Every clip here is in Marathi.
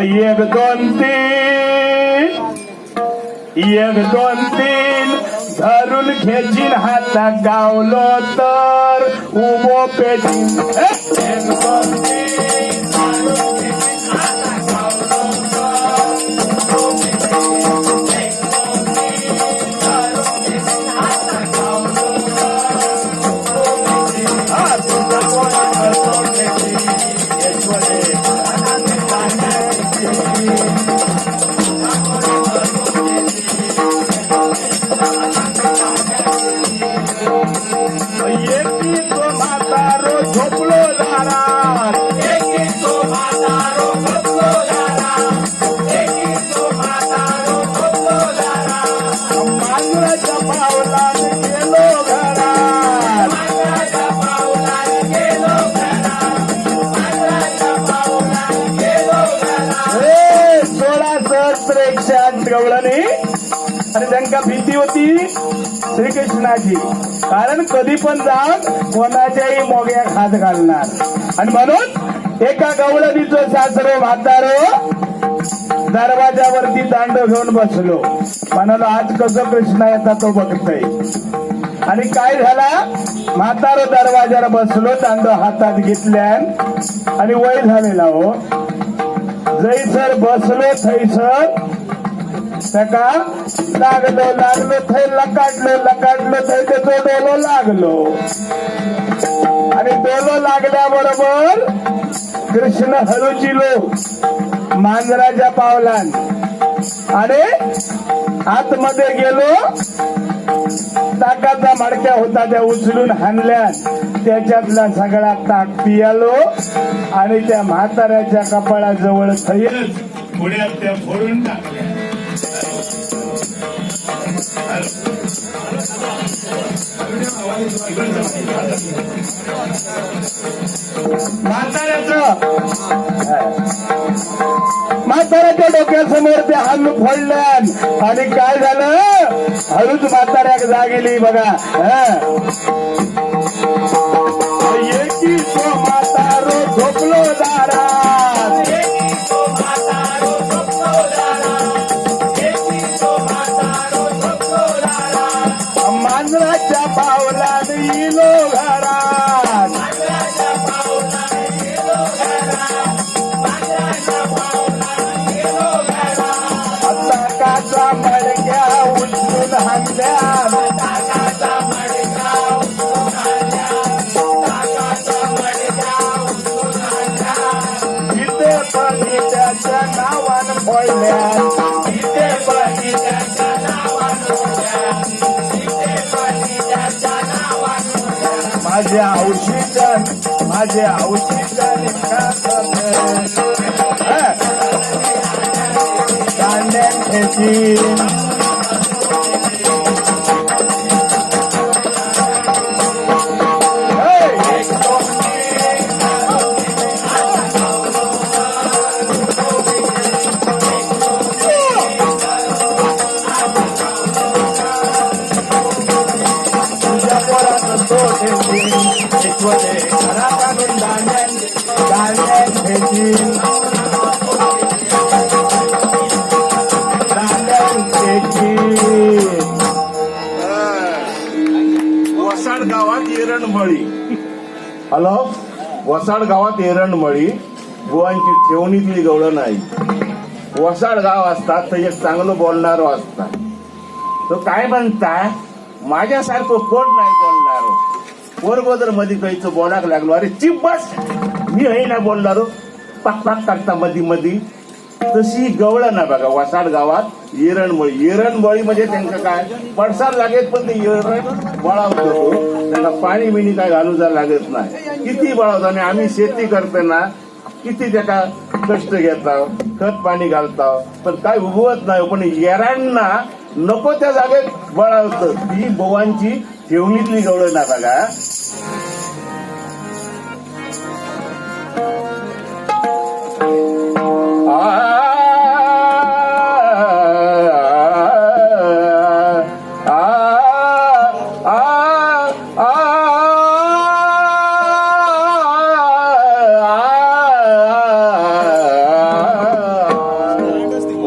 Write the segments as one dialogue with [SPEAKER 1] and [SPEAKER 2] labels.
[SPEAKER 1] एक दोन तीन एक दोन तीन धरून खेचीन हातात का भीती होती श्रीकृष्णाची कारण कधी पण जाऊन कोणाच्याही मोग्यात हात घालणार. आणि म्हणून एका गवळणीचं सासरो म्हातारो दरवाजावरती दांड घेऊन बसलो. म्हणालो आज कसं कृष्णा येतात तो बघतोय. आणि काय झाला? म्हातारो दरवाजावर बसलो दांड हातात घेतल्यान आणि वय झालेला हो. जैसर बसलो थैसर सका लागलो लागलो थै लकाटलो लकाडलो थै त्याचं डोलो लागलो. आणि डोलो लागल्याबरोबर कृष्ण हळूचिलो मांजराच्या पावलान आणि आतमध्ये गेलो. ताकाचा मडक्या होता त्या उचलून हाणल्या त्याच्यातला सगळा ताक पियालो आणि त्या म्हाताऱ्याच्या कपाळाजवळ थैल पुण्यात त्या फोडून टाकल्या. म्हाताऱ्याच्या डोक्यासमोर ते हल्लू फोडल्यान आणि काय झालं? हळूच म्हाताऱ्याक जागेली बघा. माझ्या औषध माझ्या औषध दांड्याची
[SPEAKER 2] वसाड गावात एरणमळी हॅलो? वसाड गावात एरणमळी बुवांची ठेवणीतली गवळण नाही. वसाड गाव असतात तर एक चांगलं बोलणारो असता तो काय म्हणता माझ्यासारखं कोण नाही बोलणारो जर मध्ये काहीच बोलाक लागलो अरे चिप बस! मी हे नाही बोलणारो. पाक पाक टाकता मधी मधी. तशी गवळण ना बघा वसाड गावात. एरणमळी एरणमळी म्हणजे त्यांचं काय? पडसाद लागेल पण ते एरण बळावतो त्यांना पाणी बिणी काय घालू जा लागत नाही. किती बळावतो आणि आम्ही शेती करताना किती त्याचा कष्ट घेता खत पाणी घालता पण काय उगवत नाही पण येरांना नको त्या जागेत बळावतं ही बोवांची येवणीतली गवळण आता का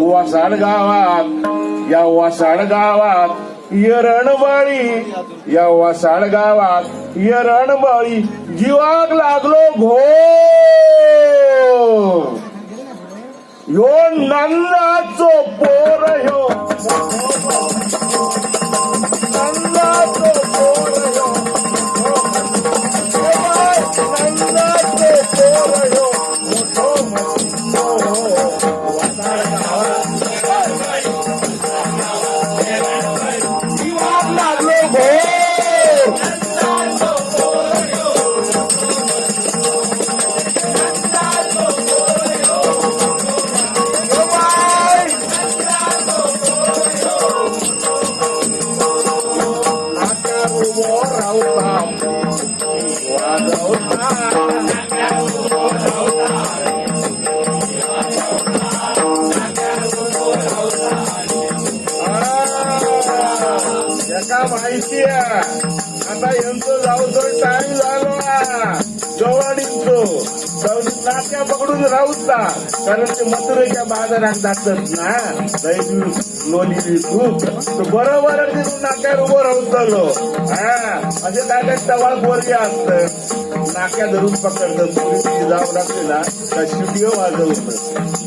[SPEAKER 2] वासाड गावात या वासाड गावात यरणबाळी या वसाड गावात यरणबाळी जीवाक लागलो घो ह्यो नंदाचो पोर माहिती आता यांचं जाऊचं टाइम झालो. जवळींचो नाट्या पकडून राहूचा कारण ते मथुरेच्या बाजारात जातात ना. दैवी लोणी बरोबर तिथून नाक्यावर उभं राहून चाललो. हा असे काय टवाळ पोरगे असत. नाक्या धरून पकडत पोलीस जाऊ लागते ना त्या स्टुडिओ वाजवत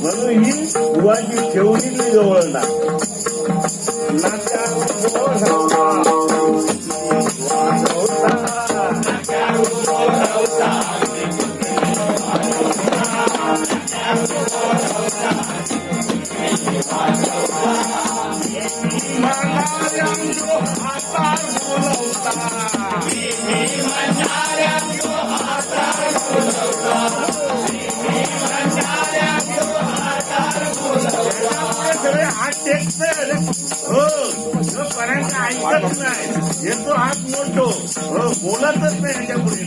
[SPEAKER 2] म्हणून ही बुवाची ठेवली जवळ ना. नाक्या सगळे हात हो जो पर्यंत ऐकत नाही येतो हात मोडतो हो बोलतच नाही याच्यापुढे